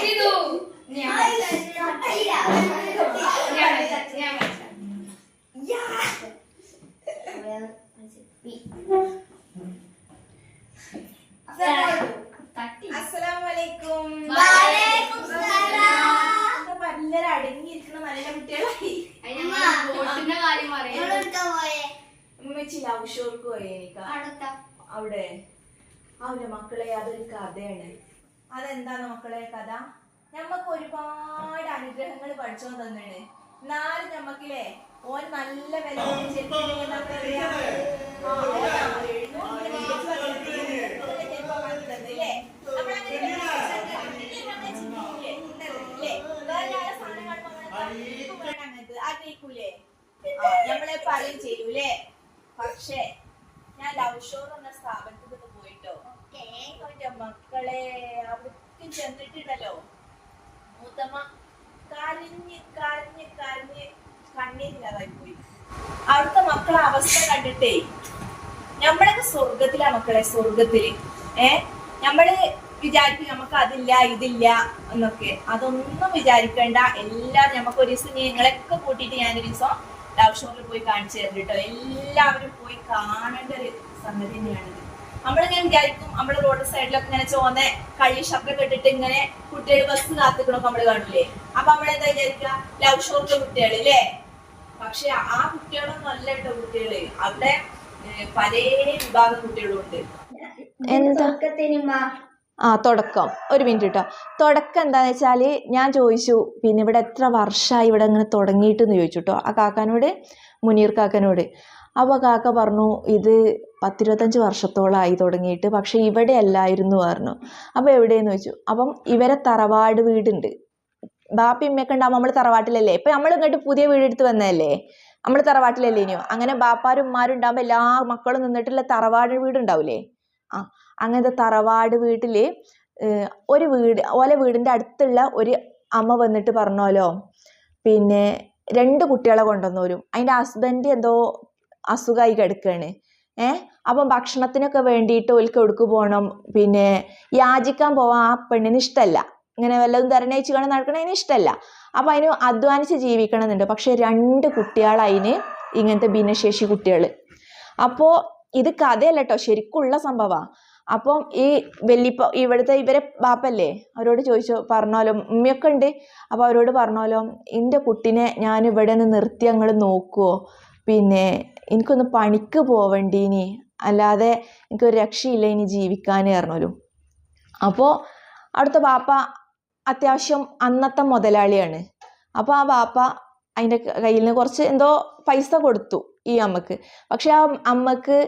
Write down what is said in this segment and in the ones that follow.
സിധു ഞാൻ ഞാൻ വെച്ച- ഞാൻ വെച്ച. തട്ടി അസ്സലാമലൈക്കും വലൈക്കും സലാം. ഇതൊക്കെ എല്ലാരും അടങ്ങിയിരിക്കുന്ന നല്ല കുട്ടികളായി കാര്യം പറയാം ഉമ്മച്ചി ലവ് ഷോർക്ക് പോയി എനിക്ക്. അടുത്ത. അവിടെ. അവന്റെ മക്കളെ അതൊരു കഥയാണ്. അതെന്താണ് മക്കളെ കഥ? ഞമ്മക്ക് ഒരുപാട് അനുഗ്രഹങ്ങൾ പഠിച്ചോ തന്നാണ്. എന്നാലും ഞമ്മക്കില്ലേ ഓൻ നല്ല വില ആഗ്രഹിക്കൂലേ നമ്മളെ പറയും ചെയ്യൂലേ പക്ഷേ ഷോ എന്ന സ്ഥാപനത്തിൽ നിന്ന് പോയിട്ടോ അവന്റെ മക്കളെ അവിടേക്ക് ചെന്നിട്ടുണ്ടല്ലോ. മൂത്തമ്മ കരഞ്ഞ് കരഞ്ഞ് കരഞ്ഞ് കണ്ണീരില്ലാതായി പോയി. അവിടുത്തെ മക്കളെ അവസ്ഥ കണ്ടിട്ടേ നമ്മളൊക്കെ സ്വർഗത്തിലാ മക്കളെ സ്വർഗത്തിൽ ഏ? നമ്മൾ വിചാരിക്കും നമുക്ക് അതില്ല ഇതില്ല എന്നൊക്കെ. അതൊന്നും വിചാരിക്കണ്ട. എല്ലാം നമുക്ക് ഒരു ദിവസം നിങ്ങളൊക്കെ കൂട്ടിയിട്ട് ഞാനൊരു ദിവസം ലവ് ഷോറിൽ പോയി കാണിച്ചു തരും കേട്ടോ എല്ലാവരും പോയി കാണേണ്ട ഒരു സംഗതി തന്നെയാണ്. നമ്മളിങ്ങനെ വിചാരിക്കും നമ്മൾ റോഡ് സൈഡിലൊക്കെ ഇങ്ങനെ ചോന്ന കഴി ശബ്ദം ഇട്ടിട്ട് ഇങ്ങനെ കുട്ടികൾ ബസ് കാത്തിക്കണൊക്കെ നമ്മൾ കാണില്ലേ അപ്പൊ നമ്മളെന്താ വിചാരിക്കുക ലവ് ഷോർട്ട് കുട്ടികൾ അല്ലേ പക്ഷെ ആ കുട്ടികളൊന്നും അല്ല കേട്ടോ കുട്ടികൾ. അവിടെ പല വിഭാഗം കുട്ടികളും ഉണ്ട്. എന്താ? ആ തുടക്കം. ഒരു മിനിറ്റ് കേട്ടോ തുടക്കം എന്താന്ന് വെച്ചാൽ ഞാൻ ചോദിച്ചു പിന്നെ ഇവിടെ എത്ര വർഷമായി ഇവിടെ ഇങ്ങനെ തുടങ്ങിയിട്ടെന്ന് ചോദിച്ചു കേട്ടോ ആ കാക്കാനോട് മുനീർ കാക്കനോട്. അപ്പോൾ കാക്ക പറഞ്ഞു ഇത് പത്തിരുപത്തഞ്ച് വർഷത്തോളമായി തുടങ്ങിയിട്ട് പക്ഷേ ഇവിടെ അല്ലായിരുന്നു പറഞ്ഞു. അപ്പോൾ എവിടെയെന്ന് ചോദിച്ചു. അപ്പം ഇവരെ തറവാട് വീടുണ്ട്. ബാപ്പി ഉമ്മയൊക്കെ ഉണ്ടാകുമ്പോൾ നമ്മൾ തറവാട്ടിലല്ലേ? ഇപ്പം നമ്മൾ ഇങ്ങോട്ട് പുതിയ വീടെടുത്ത് വന്നതല്ലേ? നമ്മൾ തറവാട്ടിലല്ലേ ഇനിയോ? അങ്ങനെ ബാപ്പാരും ഉമ്മാരും ഉണ്ടാകുമ്പോൾ എല്ലാ മക്കളും നിന്നിട്ടുള്ള തറവാട് വീടുണ്ടാവില്ലേ ആ അങ്ങനത്തെ തറവാട് വീട്ടിൽ ഒരു വീട് ഓലെ വീടിന്റെ അടുത്തുള്ള ഒരു അമ്മ വന്നിട്ട് പറഞ്ഞോലോ. പിന്നെ രണ്ട് കുട്ടികളെ കൊണ്ടുവന്നോരും. അതിന്റെ ഹസ്ബൻഡ് എന്തോ അസുഖമായി കിടക്കുകയാണ് ഏ? അപ്പം ഭക്ഷണത്തിനൊക്കെ വേണ്ടിയിട്ട് ഓൽക്ക് എവിടേക്ക് പോകണം പിന്നെ യാചിക്കാൻ പോവാൻ ആ പെണ്ണിന് ഇഷ്ടമല്ല ഇങ്ങനെ വല്ലതും തരണേച്ച് കാണാൻ നടക്കണതിന് ഇഷ്ടമല്ല അപ്പം അതിന് അധ്വാനിച്ച് ജീവിക്കണം എന്നുണ്ട് പക്ഷെ രണ്ട് കുട്ടികളതിന് ഇങ്ങനത്തെ ഭിന്നശേഷി കുട്ടികൾ അപ്പോൾ ഇത് കഥയല്ല കേട്ടോ ശരിക്കുള്ള സംഭവമാണ് അപ്പം ഈ വല്യപ്പ ഇവിടുത്തെ ഇവരെ ബാപ്പല്ലേ? അവരോട് ചോദിച്ചു പറഞ്ഞോലോ ഉമ്മയൊക്കെ ഉണ്ട്. അപ്പോൾ അവരോട് പറഞ്ഞോലോ എന്റെ കുട്ടിനെ ഞാൻ ഇവിടെ നിന്ന് നിർത്തി ഞങ്ങൾ നോക്കുമോ പിന്നെ എനിക്കൊന്ന് പണിക്ക് പോവണ്ടീനി. അല്ലാതെ എനിക്കൊരു രക്ഷയില്ല ഇനി ജീവിക്കാൻ പറഞ്ഞോലും. അപ്പോൾ അവിടുത്തെ ബാപ്പ അത്യാവശ്യം അന്നത്തെ മുതലാളിയാണ്. അപ്പോൾ ആ ബാപ്പ അതിന്റെ കയ്യിൽ നിന്ന് കുറച്ച് എന്തോ പൈസ കൊടുത്തു ഈ അമ്മയ്ക്ക്. പക്ഷെ ആ അമ്മയ്ക്ക്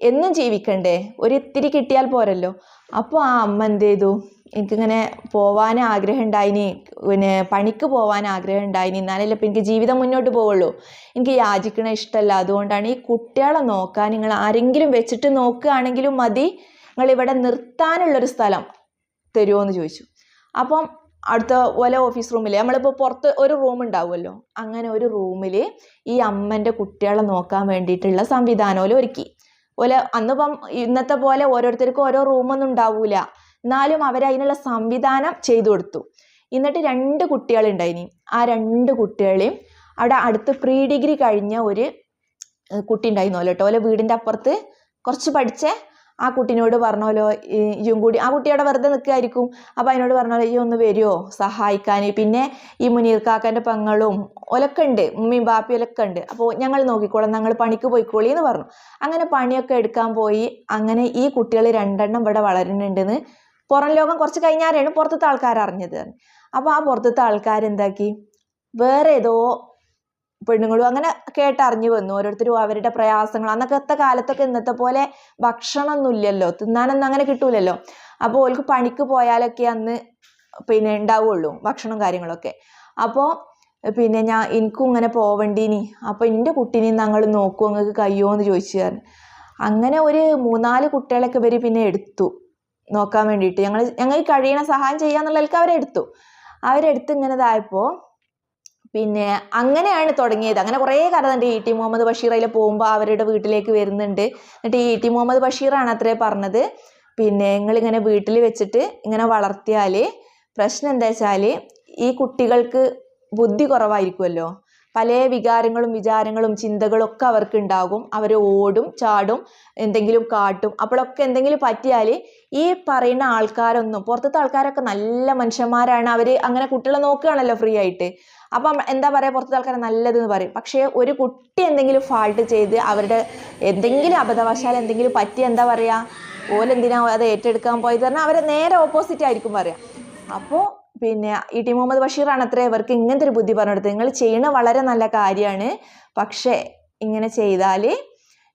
എന്നും ജീവിക്കണ്ടേ? ഒരു ഇത്തിരി കിട്ടിയാൽ പോരല്ലോ. അപ്പോൾ ആ അമ്മ എന്ത് ചെയ്തു? എനിക്കിങ്ങനെ പോവാൻ ആഗ്രഹം ഉണ്ടായിനി പിന്നെ പണിക്ക് പോവാൻ ആഗ്രഹം ഉണ്ടായിനി എന്നാലല്ലേ ഇപ്പം എനിക്ക് ജീവിതം മുന്നോട്ട് പോവുള്ളൂ. എനിക്ക് യാചിക്കണ ഇഷ്ടമല്ല. അതുകൊണ്ടാണ് ഈ കുട്ടികളെ നോക്കാൻ നിങ്ങൾ ആരെങ്കിലും വെച്ചിട്ട് നോക്കുകയാണെങ്കിലും മതി. നിങ്ങൾ ഇവിടെ നിർത്താനുള്ളൊരു സ്ഥലം തരുമോ എന്ന് ചോദിച്ചു. അപ്പം അടുത്ത ഓല ഓഫീസ് റൂമിൽ നമ്മളിപ്പോൾ പുറത്ത് ഒരു റൂം ഉണ്ടാവുമല്ലോ. അങ്ങനെ ഒരു റൂമിൽ ഈ അമ്മന്റെ കുട്ടികളെ നോക്കാൻ വേണ്ടിയിട്ടുള്ള സംവിധാനം ഒരുക്കി. ഓല അന്നിപ്പം ഇന്നത്തെ പോലെ ഓരോരുത്തർക്കും ഓരോ റൂമൊന്നും ഉണ്ടാവൂല. എന്നാലും അവർ അതിനുള്ള സംവിധാനം ചെയ്തു കൊടുത്തു. എന്നിട്ട് രണ്ട് കുട്ടികളുണ്ടായിനി ആ രണ്ട് കുട്ടികളെയും അവിടെ അടുത്ത് പ്രീ ഡിഗ്രി കഴിഞ്ഞ ഒരു കുട്ടി ഉണ്ടായിരുന്നല്ലോ കേട്ടോ ഓലെ വീടിന്റെ അപ്പുറത്ത് കുറച്ച് പഠിച്ച ആ കുട്ടീനോട് പറഞ്ഞോലോ ഇയും കൂടി ആ കുട്ടി അവിടെ വെറുതെ നിൽക്കുമായിരിക്കും അപ്പോൾ അതിനോട് പറഞ്ഞോലോ ഈ ഒന്ന് വരുമോ സഹായിക്കാൻ. പിന്നെ ഈ മുനീർ കാക്കന്റെ പെങ്ങളും ഒലക്കെ ഉണ്ട്. ഉമ്മയും ബാപ്പി ഒലക്കെ ഉണ്ട്. അപ്പോൾ ഞങ്ങൾ നോക്കിക്കോളാം ഞങ്ങൾ പണിക്ക് പോയിക്കോളി എന്ന് പറഞ്ഞു. അങ്ങനെ പണിയൊക്കെ എടുക്കാൻ പോയി. അങ്ങനെ ഈ കുട്ടികൾ രണ്ടെണ്ണം ഇവിടെ വളരുന്നുണ്ടെന്ന് പുറം ലോകം കുറച്ച് കഴിഞ്ഞാരാണ് പുറത്തത്തെ ആൾക്കാർ അറിഞ്ഞത്. അപ്പോൾ ആ പുറത്തത്തെ ആൾക്കാർ എന്താക്കി? വേറെ ഏതോ പെണ്ണുങ്ങളും അങ്ങനെ കേട്ടറിഞ്ഞു വന്നു. ഓരോരുത്തരും അവരുടെ പ്രയാസങ്ങൾ. അന്നത്തെ കാലത്തൊക്കെ ഇന്നത്തെ പോലെ ഭക്ഷണമൊന്നും ഇല്ലല്ലോ. തിന്നാനൊന്നും അങ്ങനെ കിട്ടൂലല്ലോ. അപ്പോൾ ഓൾക്ക് പണിക്ക് പോയാലൊക്കെ അന്ന് പിന്നെ ഉണ്ടാവുള്ളൂ ഭക്ഷണം കാര്യങ്ങളൊക്കെ. അപ്പോൾ പിന്നെ ഞാൻ എനിക്കും ഇങ്ങനെ പോവണ്ടീനി. അപ്പോൾ എന്റെ കുട്ടീനെയും ഞങ്ങൾ നോക്കുമോ നിങ്ങൾക്ക് കഴിയുമോ എന്ന് ചോദിച്ചു അങ്ങനെ ഒരു മൂന്നാൽ കുട്ടികളൊക്കെ ഇവർ പിന്നെ എടുത്തു. നോക്കാൻ വേണ്ടിയിട്ട്. ഞങ്ങൾ ഞങ്ങൾ കഴിയണ സഹായം ചെയ്യാന്നുള്ളവർക്ക് അവരെടുത്തു. അവരെടുത്ത് ഇങ്ങനെ ഇതായപ്പോൾ പിന്നെ അങ്ങനെയാണ് തുടങ്ങിയത്. അങ്ങനെ കുറേ കഥ ഈ ഇ ടി മുഹമ്മദ് ബഷീർ അതിൽ പോകുമ്പോൾ അവരുടെ വീട്ടിലേക്ക് വരുന്നുണ്ട്. എന്നിട്ട് ഇ ടി മുഹമ്മദ് ബഷീറാണ് അത്രേ പറഞ്ഞത്. പിന്നെ നിങ്ങളിങ്ങനെ വീട്ടിൽ വെച്ചിട്ട് ഇങ്ങനെ വളർത്തിയാൽ പ്രശ്നം എന്താ വെച്ചാൽ ഈ കുട്ടികൾക്ക് ബുദ്ധി കുറവായിരിക്കുമല്ലോ പല വികാരങ്ങളും വിചാരങ്ങളും ചിന്തകളും ഒക്കെ അവർക്ക് ഉണ്ടാകും അവർ ഓടും ചാടും എന്തെങ്കിലും കാട്ടും. അപ്പോഴൊക്കെ എന്തെങ്കിലും പറ്റിയാൽ ഈ പറയുന്ന ആൾക്കാരൊന്നും പുറത്തത്തെ ആൾക്കാരൊക്കെ നല്ല മനുഷ്യന്മാരാണ്. അവർ അങ്ങനെ കുട്ടികളെ നോക്കുകയാണല്ലോ ഫ്രീ ആയിട്ട്. അപ്പം എന്താ പറയുക പുറത്തത്തെ ആൾക്കാർ നല്ലതെന്ന് പറയും. പക്ഷേ ഒരു കുട്ടി എന്തെങ്കിലും ഫാൾട്ട് ചെയ്ത് അവരുടെ എന്തെങ്കിലും അബദ്ധവശാൽ എന്തെങ്കിലും പറ്റി എന്താ പറയുക ഓലെന്തിനാ അത് ഏറ്റെടുക്കാൻ പോയത് പറഞ്ഞാൽ അവരെ നേരെ ഓപ്പോസിറ്റ് ആയിരിക്കും പറയാം. അപ്പോൾ പിന്നെ ഇ ടി മുഹമ്മദ് ബഷീറാണ് അത്ര ഇവർക്ക് ഇങ്ങനത്തെ ഒരു ബുദ്ധി പറഞ്ഞു കൊടുത്തത് നിങ്ങൾ ചെയ്യണ വളരെ നല്ല കാര്യമാണ്. പക്ഷേ ഇങ്ങനെ ചെയ്താൽ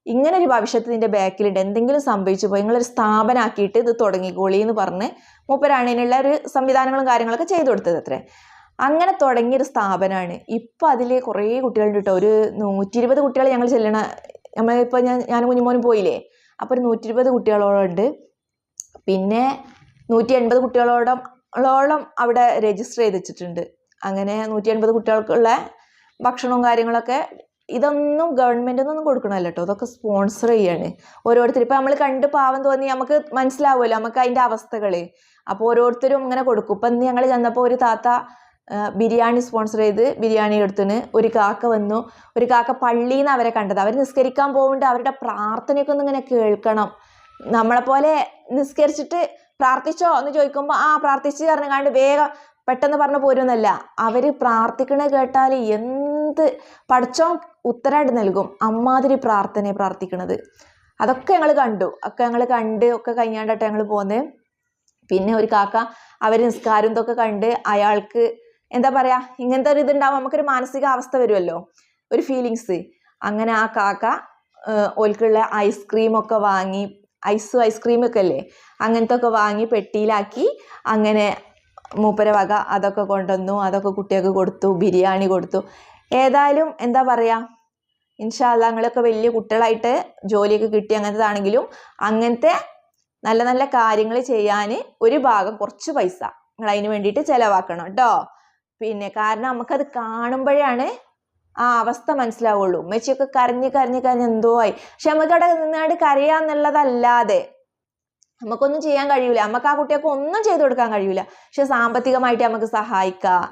ഇങ്ങനെ ഒരു ഭവിഷ്യത്ത് ഇതിന്റെ ബാക്കിലുണ്ട്. എന്തെങ്കിലും സംഭവിച്ചു പോയി നിങ്ങളൊരു സ്ഥാപനമാക്കിയിട്ട് ഇത് തുടങ്ങിക്കോളി എന്ന് പറഞ്ഞ് മൂപ്പരാണ് ഒരു സംവിധാനങ്ങളും കാര്യങ്ങളൊക്കെ ചെയ്തു കൊടുത്തത് അത്രേ. അങ്ങനെ തുടങ്ങിയൊരു സ്ഥാപനമാണ് ഇപ്പം അതിൽ കുറേ കുട്ടികളുണ്ട് കേട്ടോ. ഒരു നൂറ്റി ഇരുപത് കുട്ടികൾ ഞങ്ങൾ ചെല്ലണ നമ്മളിപ്പോൾ ഞാൻ ഞാൻ കുഞ്ഞുമോനും പോയില്ലേ? അപ്പോൾ ഒരു നൂറ്റി ഇരുപത് കുട്ടികളോളം ഉണ്ട്. പിന്നെ നൂറ്റി എൺപത് കുട്ടികളോളം ളോളം അവിടെ രജിസ്റ്റർ ചെയ്ത് വെച്ചിട്ടുണ്ട് അങ്ങനെ നൂറ്റി എൺപത് കുട്ടികൾക്കുള്ള ഭക്ഷണവും കാര്യങ്ങളൊക്കെ ഇതൊന്നും ഗവൺമെന്റിൽ നിന്നൊന്നും കൊടുക്കണമല്ലോ കേട്ടോ ഇതൊക്കെ സ്പോൺസർ ചെയ്യാണ്. ഓരോരുത്തർ ഇപ്പം നമ്മൾ കണ്ട് പാവം തോന്നി നമുക്ക് മനസ്സിലാവുമല്ലോ നമുക്ക് അതിന്റെ അവസ്ഥകൾ അപ്പോൾ ഓരോരുത്തരും ഇങ്ങനെ കൊടുക്കും. ഇപ്പം ഞങ്ങൾ ചെന്നപ്പോൾ ഒരു താത്ത ബിരിയാണി സ്പോൺസർ ചെയ്ത് ബിരിയാണി എടുത്തിന്. ഒരു കാക്ക വന്നു. ഒരു കാക്ക പള്ളിയിൽ നിന്ന് അവരെ കണ്ടത്. അവർ നിസ്കരിക്കാൻ പോകുന്നുണ്ട് അവരുടെ പ്രാർത്ഥനയൊക്കെ ഒന്ന് ഇങ്ങനെ കേൾക്കണം. നമ്മളെപ്പോലെ നിസ്കരിച്ചിട്ട് പ്രാർത്ഥിച്ചോ എന്ന് ചോദിക്കുമ്പോൾ ആ പ്രാർത്ഥിച്ച് പറഞ്ഞാണ്ട് വേഗം പെട്ടെന്ന് പറഞ്ഞു പോരുന്നല്ല അവർ പ്രാർത്ഥിക്കണ കേട്ടാൽ എന്ത് പഠിച്ചോ ഉത്തരമായിട്ട് നൽകും. അമ്മാതിരി പ്രാർത്ഥനയെ പ്രാർത്ഥിക്കണത്. അതൊക്കെ ഞങ്ങൾ കണ്ടു. ഒക്കെ ഞങ്ങൾ കണ്ട് ഒക്കെ കഴിഞ്ഞാണ്ടായിട്ട് ഞങ്ങൾ പോന്നെ. പിന്നെ ഒരു കാക്ക അവർ നിസ്കാരം ഇതൊക്കെ കണ്ട് അയാൾക്ക് എന്താ പറയാ ഇങ്ങനത്തെ ഒരു ഇതുണ്ടാവും നമുക്കൊരു മാനസിക അവസ്ഥ വരുമല്ലോ ഒരു ഫീലിങ്സ് അങ്ങനെ ആ കാക്ക ഓൽക്കുള്ള ഐസ്ക്രീം ഒക്കെ വാങ്ങി ഐസും ഐസ്ക്രീമൊക്കെ അല്ലേ അങ്ങനത്തെ ഒക്കെ വാങ്ങി പെട്ടിയിലാക്കി അങ്ങനെ മൂപ്പര വക അതൊക്കെ കൊണ്ടുവന്നു അതൊക്കെ കുട്ടികൾക്ക് കൊടുത്തു ബിരിയാണി കൊടുത്തു. ഏതായാലും എന്താ പറയുക ഇൻഷാല്ല നിങ്ങളൊക്കെ വലിയ കുട്ടികളായിട്ട് ജോലിയൊക്കെ കിട്ടി അങ്ങനത്തതാണെങ്കിലും അങ്ങനത്തെ നല്ല നല്ല കാര്യങ്ങൾ ചെയ്യാൻ ഒരു ഭാഗം കുറച്ച് പൈസ നിങ്ങൾ അതിന് വേണ്ടിയിട്ട് ചിലവാക്കണം കേട്ടോ. പിന്നെ കാരണം നമുക്കത് കാണുമ്പോഴാണ് ആ അവസ്ഥ മനസ്സിലാവുള്ളൂ. ഉമ്മച്ചിയൊക്കെ കരഞ്ഞ് കരഞ്ഞ് കരഞ്ഞ് എന്തോ ആയി. പക്ഷെ നമുക്ക് അവിടെ നിന്നാണ്ട് കരയാന്നുള്ളതല്ലാതെ നമുക്കൊന്നും ചെയ്യാൻ കഴിയൂല. നമുക്ക് ആ കുട്ടിയൊക്കെ ഒന്നും ചെയ്തു കൊടുക്കാൻ കഴിയൂല. പക്ഷെ സാമ്പത്തികമായിട്ട് നമുക്ക് സഹായിക്കാം.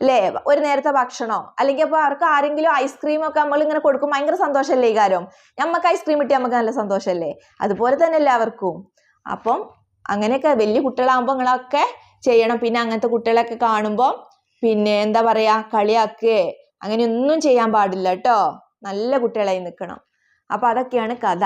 അല്ലേ? ഒരു നേരത്തെ ഭക്ഷണോ. അല്ലെങ്കിൽ അപ്പോൾ അവർക്ക് ആരെങ്കിലും ഐസ്ക്രീം ഒക്കെ നമ്മൾ ഇങ്ങനെ കൊടുക്കും ഭയങ്കര സന്തോഷമല്ലേ ഈ കാര്യം? നമുക്ക് ഐസ്ക്രീം കിട്ടി നമുക്ക് നല്ല സന്തോഷമല്ലേ? അതുപോലെ തന്നെ എല്ലാവർക്കും. അപ്പം അങ്ങനെയൊക്കെ വലിയ കുട്ടികളാകുമ്പോൾ നിങ്ങളൊക്കെ ചെയ്യണം. പിന്നെ അങ്ങനത്തെ കുട്ടികളൊക്കെ കാണുമ്പോൾ പിന്നെ എന്താ പറയാ കളിയാക്കുകയെ അങ്ങനെയൊന്നും ചെയ്യാൻ പാടില്ല കേട്ടോ നല്ല കുട്ടികളായി നിൽക്കണം അപ്പം അതൊക്കെയാണ് കഥ.